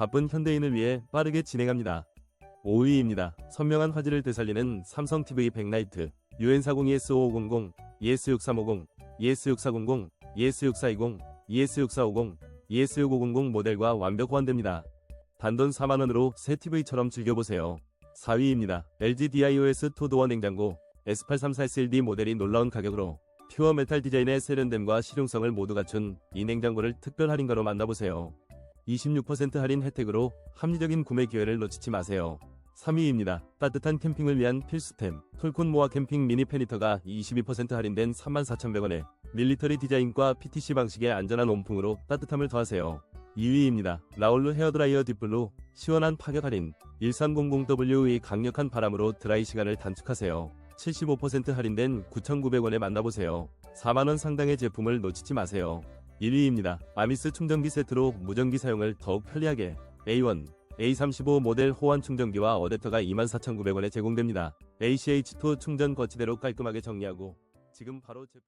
바쁜 현대인을 위해 빠르게 진행합니다. 5위입니다. 선명한 화질을 되살리는 삼성 TV 백라이트 UN40 ES5500, ES6350, ES6400, ES6420, ES6450, ES6500 모델과 완벽 호환됩니다. 단돈 4만원으로 새 TV처럼 즐겨보세요. 4위입니다. LG DIOS 토도어 냉장고 S834SLD 모델이 놀라운 가격으로 퓨어 메탈 디자인의 세련됨과 실용성을 모두 갖춘 이 냉장고를 특별 할인가로 만나보세요. 26% 할인 혜택으로 합리적인 구매 기회를 놓치지 마세요. 3위입니다. 따뜻한 캠핑을 위한 필수템 톨콘 모아 캠핑 미니 페니터가 22% 할인된 34,100원에 밀리터리 디자인과 PTC 방식의 안전한 온풍으로 따뜻함을 더하세요. 2위입니다. 라올루 헤어드라이어 딥블루 시원한 파격 할인 1300W의 강력한 바람으로 드라이 시간을 단축하세요. 75% 할인된 9,900원에 만나보세요. 4만원 상당의 제품을 놓치지 마세요. 1위입니다. 아미스 충전기 세트로 무전기 사용을 더욱 편리하게 A1, A35 모델 호환 충전기와 어댑터가 24,900원에 제공됩니다. ACH2 충전 거치대로 깔끔하게 정리하고 지금 바로 제...